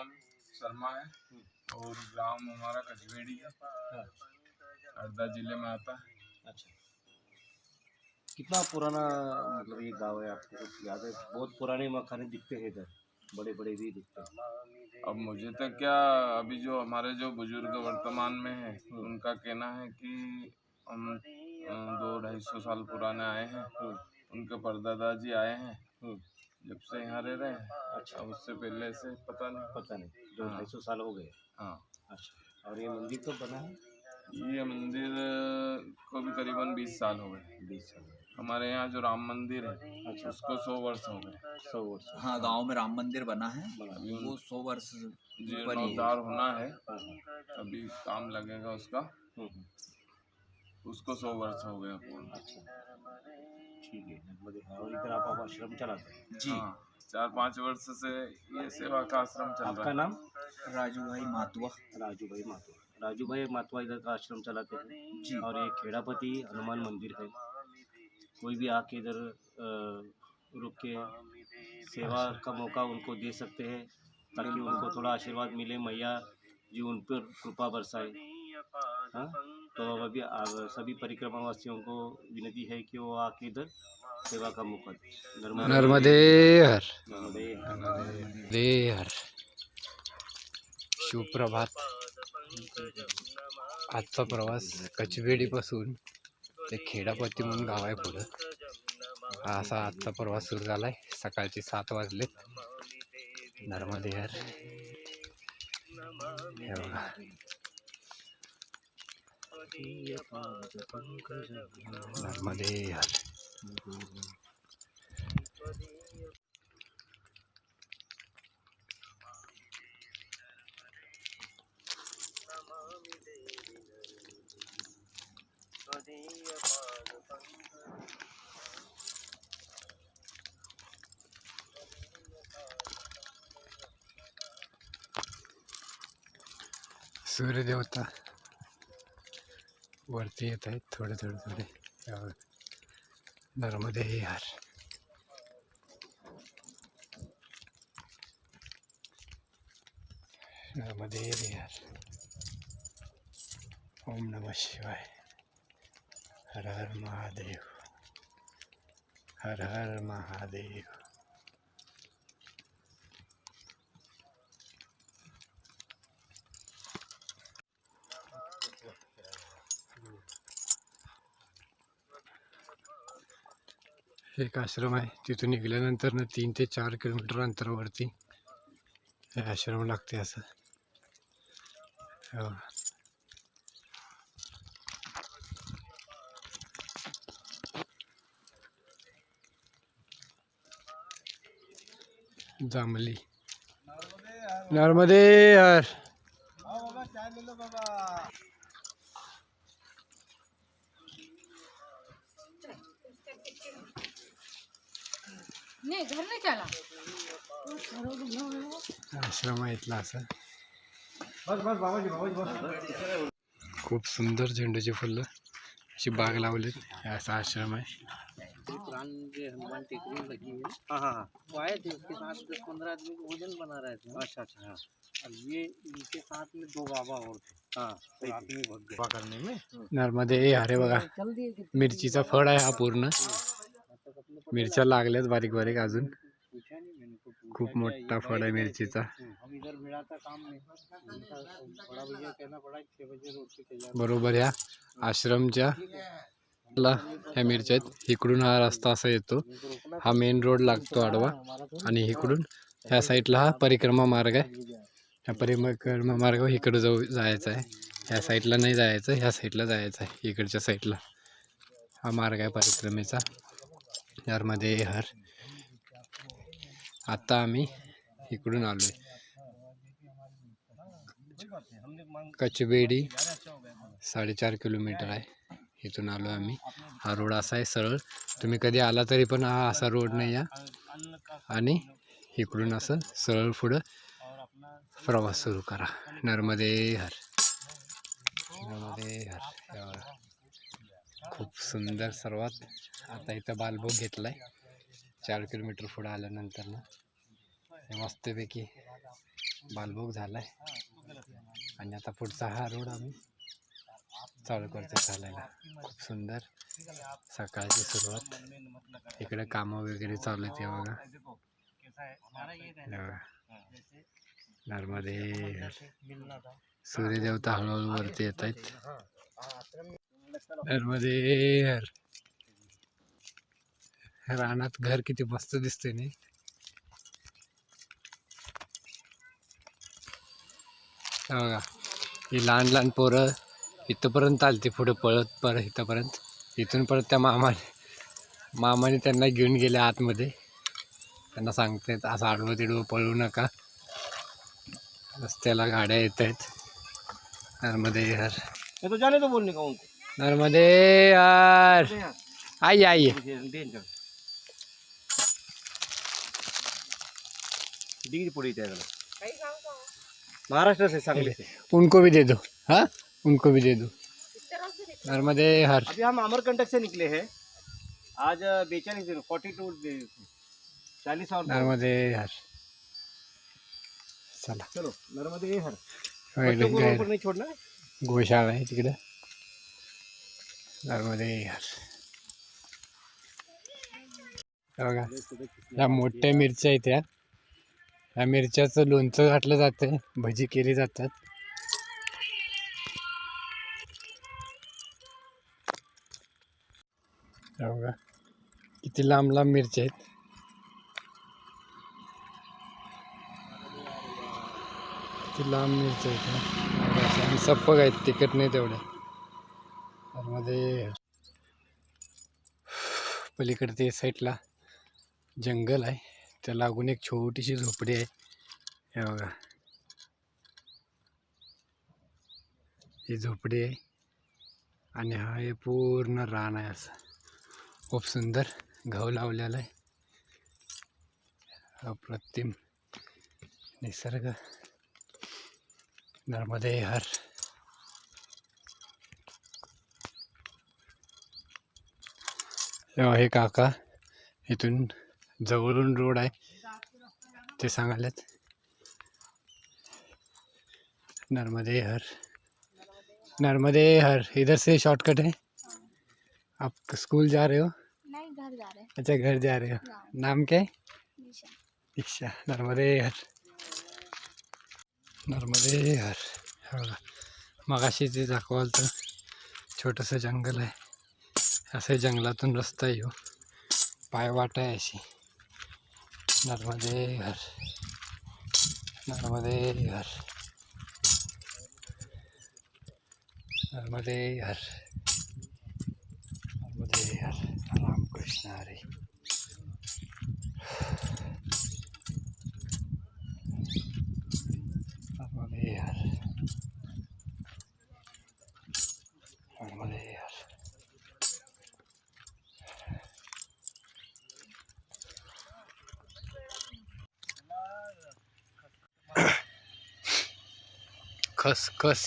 नाम शर्मा है। और ग्राम हमारा कचवेड़ी है। हाँ। हरदा ज़िले में आता है। अच्छा। कितना पुराना मतलब ये गाँव है आपको कुछ याद है? बहुत पुराने मकान दिखते हैं इधर। बड़े बड़े भी दिखते हैं। अब मुझे तो क्या अभी जो हमारे जो बुज़ुर्ग वर्तमान में है उनका कहना है कि हम दो ढाई सौ साल पुराने आए हैं। उनके परदादा जी आए हैं। जब से यहाँ रह रहे हैं। अच्छा। उससे पहले से पता नहीं। पता नहीं। दो ढाई सौ साल हो गए। हाँ। अच्छा। और ये मंदिर कब बना है? ये मंदिर को भी करीबन बीस साल हो गए। बीस साल। हमारे यहाँ जो राम मंदिर है अच्छा। उसको सौ वर्ष हो गए। सौ वर्ष। हाँ गाँव में राम मंदिर बना है। वो सौ वर्ष ही जीर्णोद्धार होना है। हाँ, हाँ, अभी काम लगेगा उसका। हम्म, हम्म, उसको सौ वर्ष हो गया पूर्ण अच्छा। ठीक है नर्मदे और इधर आप आश्रम चलाते हैं जी. हाँ. चार पाँच वर्ष से ये सेवा का आश्रम चल आपका रहा है नाम? राजू भाई मातुआ राजू भाई माथुआ राजू भाई माथुआ इधर का आश्रम चलाते हैं जी. और ये खेड़ापति हनुमान मंदिर है. कोई भी आके इधर रुक के सेवा का मौका उनको दे सकते हैं ताकि उनको थोड़ा आशीर्वाद मिले मैया जी उन पर कृपा बरसाए। हाँ तो अभी सभी परिक्रमा वासियों को विनती है कि वो आके इधर सेवा का दें नर्मदा। हर। नर्मदे हर। सुप्रभात। आजचा प्रवास कचबेडीपासून ते खेडापत्ती म्हणून गाव आहे पुढं. असा आजचा प्रवास सुरू झाला आहे सकाळचे सात वाजले नर्मदे हर. हे बघा. नर्मदे हर सूर्यदेवता वरती येत आहेत थोडे थोडे थोडे. हे बघा. नर्मदे हर नर्मदे हर ओम नमः शिवाय. हर हर महादेव. हर हर महादेव. एक आश्रम आहे. तिथून निघाल्यानंतर ना तीन ते चार किलोमीटर अंतरावरती हे आश्रम लागते असं. जांभली. नर्मदे हर नहीं घर नहीं चला आश्रम आहे इथला असा. खूप सुंदर झेंडूची फुलं अशी बाग लावलीत. हे असा आश्रम आहे. है हाँ हाँ हाँ. भोजन बना रहे थे अच्छा अच्छा हाँ. अब ये इनके साथ में दो बाबा और थे हाँ करने में? नर्मदे हरे बघा. मिरचीचा फळ आहे हा पूर्ण. मिरच्या लागल्यात बारीक बारीक अजून. खूप मोठा फळ आहे मिरचीचा. बरोबर ह्या आश्रमच्या ला ह्या मिरच्या आहेत. इकडून हा रस्ता असा येतो. हा मेन रोड लागतो आडवा. आणि इकडून ह्या साईडला हा परिक्रमा मार्ग आहे. ह्या परिक्रमा मार्ग इकडं जाऊ जायचं आहे. ह्या साईडला नाही जायचं ह्या साईडला जायचं आहे. इकडच्या साईडला हा मार्ग आहे परिक्रमेचा. यारमध्ये हर. आता आम्ही इकडून आलो आहे कचबेडी साडेचार किलोमीटर आहे. इथून आलो आम्ही. हा रोड असा आहे सरळ. तुम्ही कधी आला तरी पण हा असा रोड नाही या आणि इकडून असं सरळ पुढं प्रवास सुरू करा. नर्मदे हर. नर्मदे हर. खूप सुंदर सर्वात. आता इथं बालभोग घेतला आहे चार किलोमीटर पुढं आल्यानंतर ना मस्तपैकी बालभोग झालाय. आणि आता पुढचा हा रोड आम्ही चालू करतो चालायला. खूप सुंदर सकाळची सुरुवात. इकडे कामं वगैरे चालू आहेत बघा. नर्मदे सूर्यदेवता हळूहळू वरती येत आहेत. नर्मदे रानात घर किती मस्त दिसतंय नाही? हे बघा ही लहान लहान पोरं इथंपर्यंत आलती पुढे पळत परत इथंपर्यंत. इथून परत त्या मामाने मामाने त्यांना घेऊन गेले आतमध्ये. त्यांना सांगतायत असं आडवं तिडवं पळू नका. रस्त्याला गाड्या येत आहेत नर्मदे मैं तो जाने तो बोलने का उनको? नर्मदे हर आइए आइए डिग्री पड़ी त्याला महाराष्ट्र से सांगली से उनको भी दे दो हाँ? उनको भी दे दो. नर्मदे हर. अभी हम अमरकंटक से निकले हैं. आज बेचालीस दिन फोर्टी टू चालीस और नर्मदे हर. चला. चलो नर्मदे हर. नहीं छोड़ना है? गोशाळा आहे तिकडं. नर्मदे हर. हे बघा या मोठ्या मिरच्या आहेत या ह्या मिरच्याचं लोणचं घातलं जातं भजी केली जातात. बघा किती लांब लांब मिरच्या आहेत. किती लांब मिरच्या आहेत आणि सप्पक आहेत तिखट नाही तेवढ्या त्यामध्ये पलीकडे ते साईडला जंगल आहे. त्या लागून एक छोटीशी झोपडी आहे. हे बघा. ही झोपडी आहे. आणि हा हे पूर्ण रान आहे असं. खूप सुंदर गहू लावलेला आहे. अप्रतिम निसर्ग. नर्मदे हर. हे काका इथून जवळून रोड आहे ते सांगायलेत. नर्मदे हर. नर्मदे हर. इधर से शॉर्टकट है. आप स्कूल जा रहे हो? नहीं घर जा रहे अच्छा घर जा रहे हो। नाम क्या है? दीक्षा नर्मदे हर. नर्मदे हर. हे। बघा मगाशी ते दाखवाल तर छोटंसं जंगल आहे असं जंगलातून रस्ता येऊ पायवाट आहे अशी नर्मदे घर नर्मदे घर नर्मदे घर नर्मदे हर रामकृष्ण हरी। खस खस.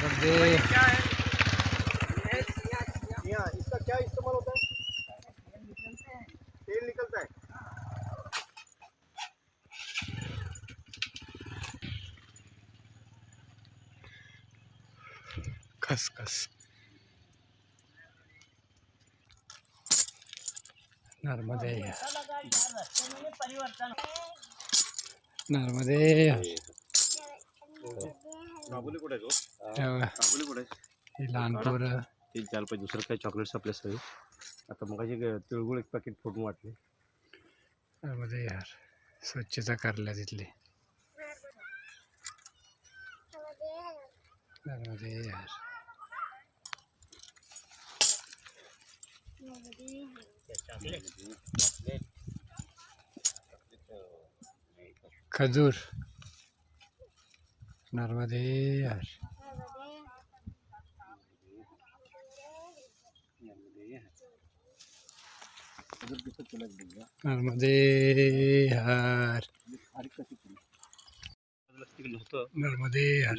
नर्मदे यहाँ इसका क्या इस्तेमाल होता है? तेल निकलता है। खस खस. नर्मदे नर्मदे. काबुली कुठे आहे तो? तेव्हा काबुली कुठे आहे? हे लहान पोरं. तीन चार पाहिजे. दुसरं काही चॉकलेट्स आपल्या सगळे? आता मग तिळगुळ एक पॅकेट फोडून वाटले. नर्मदे यार. स्वच्छता करल्या तिथली. नर्मदे यार. खजूर. नर्मदे यार. नर्मदे यार. नर्मदे यार.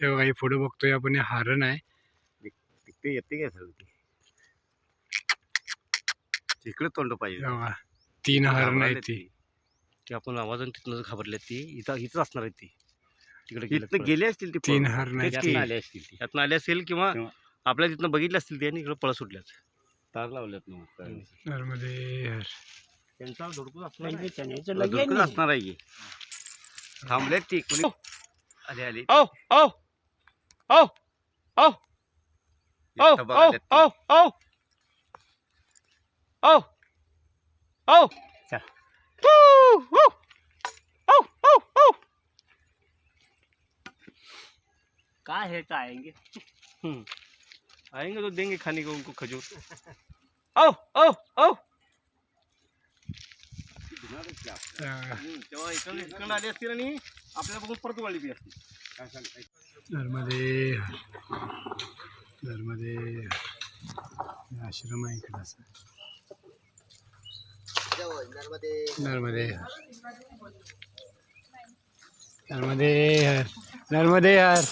हे बघा हे पुढे बघतोय आपण हे हारण आहे. ते येते काय सर इकडे तोंड पाहिजे. तीन हरण आहेत ती. ती की आपण आवाजाने तिथनं घाबरले ती इथं इथंच असणार आहे ती तिकडे इथनं गेले असतील ते तीन पळून. हरण आहेत तेच ती की. आले असतील ते. यातनं आले असेल किंवा किंवा- आपल्या तिथनं बघितले असतील ते आणि इकडे पळ सुटल्यात तार लावल्यात ना मग. नर्मदे हर त्यांचा असणार आहे. धडकन असणार आहे की. थांबलेत ती कोणी आले आले ओ ओ ओ ओ ओ इथं बघायल्यात ती. ओ ओ ओ ओ चल. ओ ओ ओ ओ ओ काय हे काय आएँगे? हम्म। आएँगे तो देंगे खाने को उनको खजूर। ओ ओ ओ तेव्हा इकडे असतील आणि आपल्याला बघून परत वाढली ती असतील काय सांगता नर्मदे। नर्मदे। आश्रम आहे इकडं नर्मदे. नर्मदे. हर. नर्मदे हर.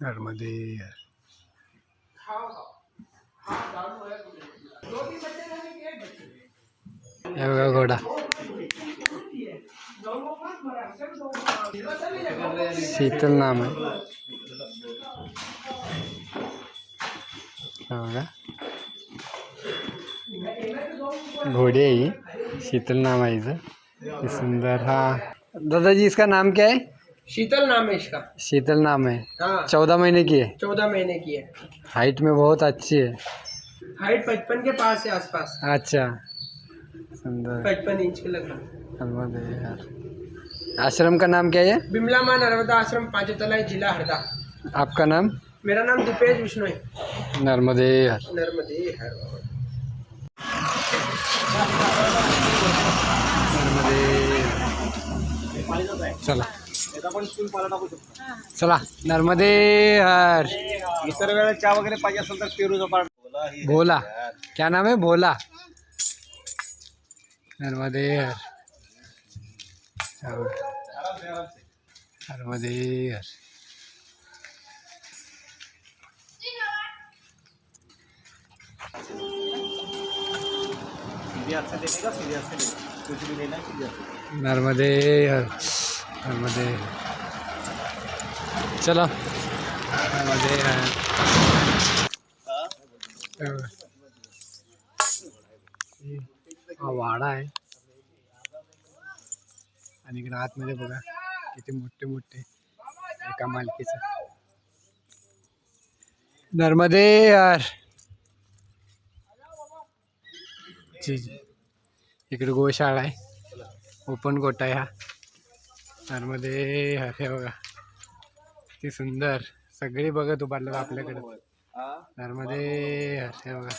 नर्मदे हर. बघा घोडा. शीतल नाम आहे. हे बघा. घोड़ी है। ये शीतल नाम है इसे। सुंदर हाँ। दादाजी इसका नाम क्या है? शीतल नाम है इसका। शीतल नाम है। हाँ। चौदह महीने की है? चौदह महीने की है। हाइट में बहुत अच्छी है। हाइट पचपन के पास है आसपास। अच्छा। सुंदर। पचपन इंच के लगभग। यार। आश्रम का नाम क्या है बिमला माँ नर्मदा आश्रम पांचतलाई जिला हरदा। आपका नाम? मेरा नाम दीपेश विष्णु है नर्मदे हर नर्मदे हर चला. चला नर्मदे हर इतर वेळेला चहा वगैरे पाहिजे असेल तर पेरूचा पाठ भोला. क्या नाम है? भोला. नर्मदे हर नर्मदे हर नर्मदे नर्मदे. चलो. नर्मदे हा वाडा आहे. आणि इकडे आतमध्ये बघा किती मोठे मोठे एका मालकीचं. नर्मदे यार जी जी। इकडे गोशाळा आहे. ओपन गोटा आहे हा. नर्मदे यार हे बघा. किती सुंदर. सगळी बघत उभारलं आपल्याकडे. नर्मदे यार हे बघा.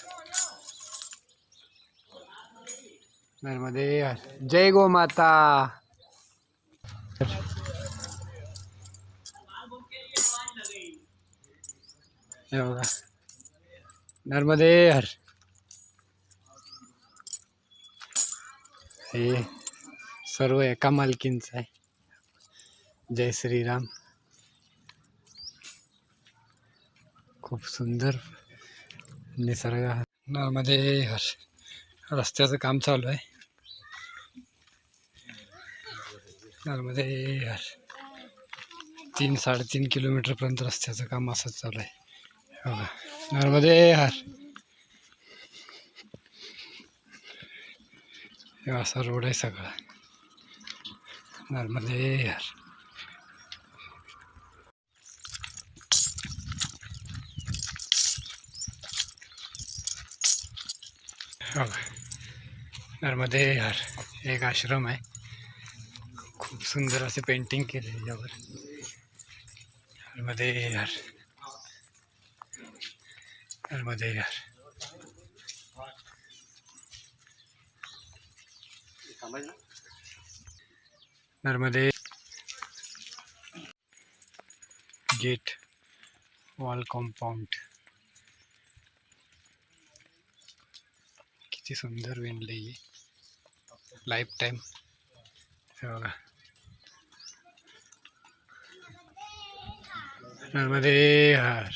नर्मदे जय गो माता. नर्मदे हर हे सर्व एका मालकींचं आहे. जय श्रीराम. खूप सुंदर निसर्ग आहे. हर्ष रस्त्याचं काम चालू आहे. नर्मदे हर तीन साडेतीन किलोमीटरपर्यंत रस्त्याचं काम असंच चालू आहे. हो नर्मदे हर हे असा रोड आहे सगळा. नर्मदे यार. हे बघा. नर्मदे यार. एक आश्रम आहे. खूप सुंदर असे पेंटिंग केले यावर. नर्मदे हर नर्मदे हर नर्मदे. गेट वॉल कॉम्पाऊंड किती सुंदर विणलं आहे. लाईफ टाईम हे बघा. नर्मदे हर.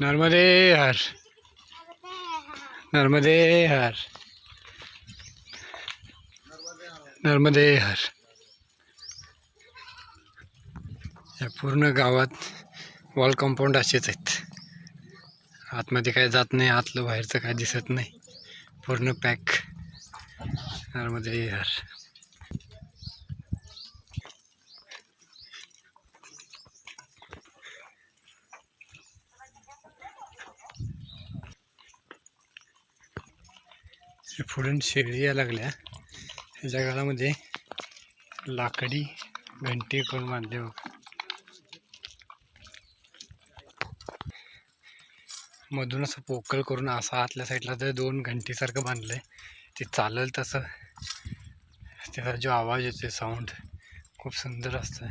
नर्मदे हर. नर्मदे हर. नर्मदे हर. या पूर्ण गावात वॉल कंपाऊंड असेच आहेत. आतमध्ये काय जात नाही आतलं बाहेरचं काय दिसत नाही. पूर्ण पॅक नर्मदे हर. हे पुढून शेळी या लागल्या. ह्याच्या गाळामध्ये लाकडी घंटी करून बांधले बघ. मधून असं पोकळ करून असा आतल्या साईडला तर दोन घंटीसारखं बांधलंय ते चालेल तसं. त्याचा जो आवाज येतो साऊंड खूप सुंदर असतं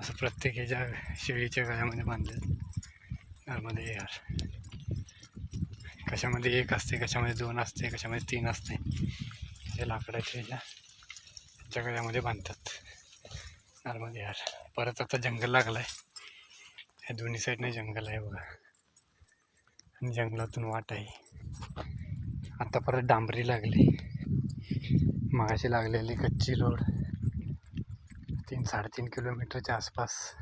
असं प्रत्येक ह्याच्या शेळीच्या गळ्यामध्ये बांधलं नर्मदे यार. कशामध्ये एक असते कशामध्ये दोन असते कशामध्ये तीन असते हे लाकडाच्या ह्याच्या गळ्यामध्ये बांधतात. नॉर्मल यार. परत आता जंगल लागलं आहे ह्या दोन्ही साईडने जंगल आहे बघा. आणि जंगलातून वाट आहे. आता परत डांबरी लागली. मगाशी लागलेली कच्ची रोड. तीन साडेतीन किलोमीटरच्या आसपास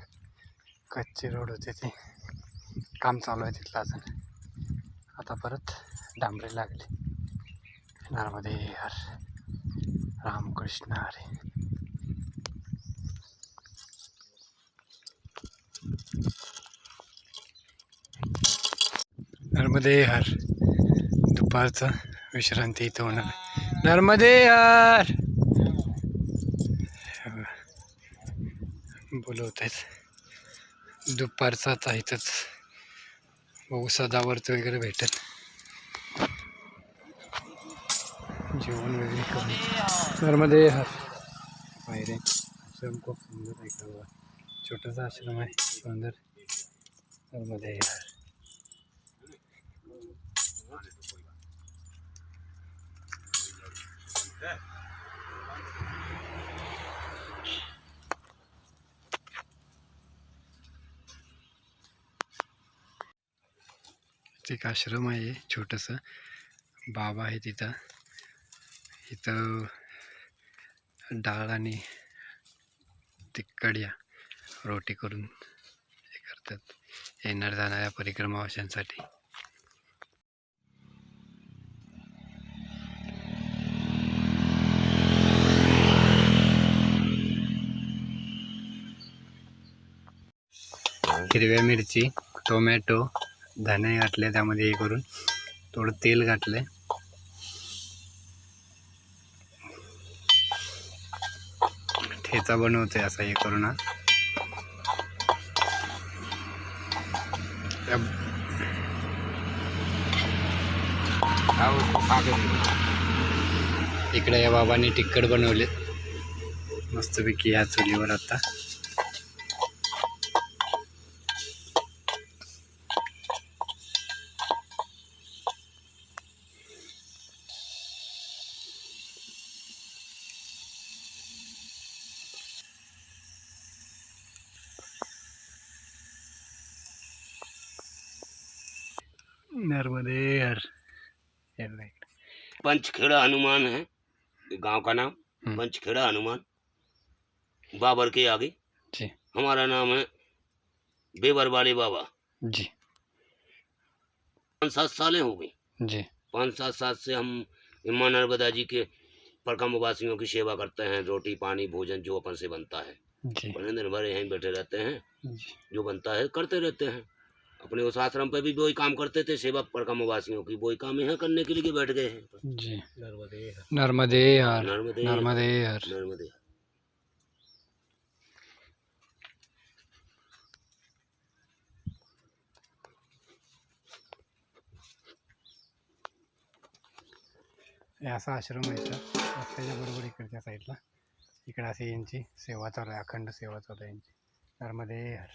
कच्ची रोड होते ती. काम चालू आहे तिथलं अजून. आता परत डांबरी लागली. नर्मदे यार. रामकृष्ण हरे. नर्मदे हर. दुपारचं विश्रांती इथं होणार. नर्मदे हर. बोलवत आहेत दुपारचं आता इथंच. बघू सदावर्त वगैरे भेटत. जेवण वगैरे करून. घरमध्ये हर. पायरे आश्रम खूप सुंदर आहे का छोटासा आश्रम आहे. सुंदर. घरमध्ये हर. एक आश्रम आहे छोटंसं. बाबा आहे तिथं. इथं डाळ आणि तिकडया रोटी करून हे करतात. येणार जाणाऱ्या परिक्रमावशांसाठी हिरव्या मिरची टोमॅटो धने घातले त्यामध्ये हे करून थोडं तेल घातलंय. ठेचा बनवतोय असा हे करून इकडे या बाबांनी तिखट बनवले मस्तपैकी या चुलीवर आता. पंचखेड़ा हनुमान है। गाँव का नाम हम्म। पंचखेड़ा हनुमान। बाबर के आगे। जी। हमारा नाम है बेबर वाले बाबा। जी। पाँच सात सालें हो गई। जी। पाँच सात साल से हम माँ नर्मदा जी के प्रकम वासियों की सेवा करते हैं। रोटी पानी भोजन जो अपन से बनता है। दिन भर यहीं बैठे रहते हैं। जो बनता है करते रहते हैं। अपने उस आश्रम पे भी वही काम करते थे सेवा प्रकम वासियों की। वही काम यहाँ करने के लिए बैठ गए हैं। जी। नर्मदे हर नर्मदे हर नर्मदे नर्मदे नर्मदे हे असा आश्रम आहे इथं रस्त्याच्या बरोबर इकडच्या साईडला इकडे अशी यांची सेवा चालू आहे अखंड सेवा चालू आहे यांची नर्मदे हर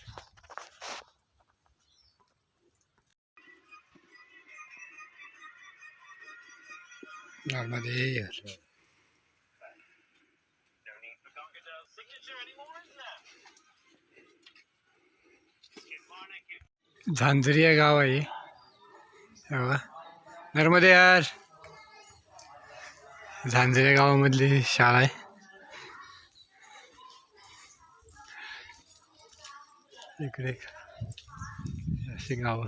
नर्मदे हर झांझरिया गाव आहे हे बघा नर्मदे यार झांजरे गावामधली शाळा आहे इकडे अशी गावं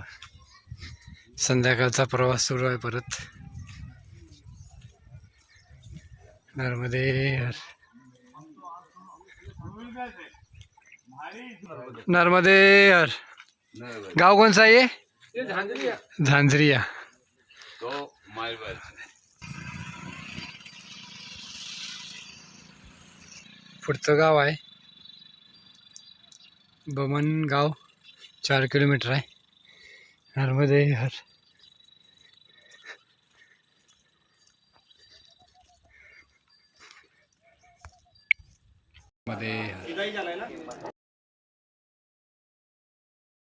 संध्याकाळचा प्रवास सुरू आहे परत नर्मदे नर्मदे हर गाव कौन आहे हे? झांझरिया पुढचं गाव आहे बमन गाव चार किलोमीटर आहे नर्मदे हर मध्ये.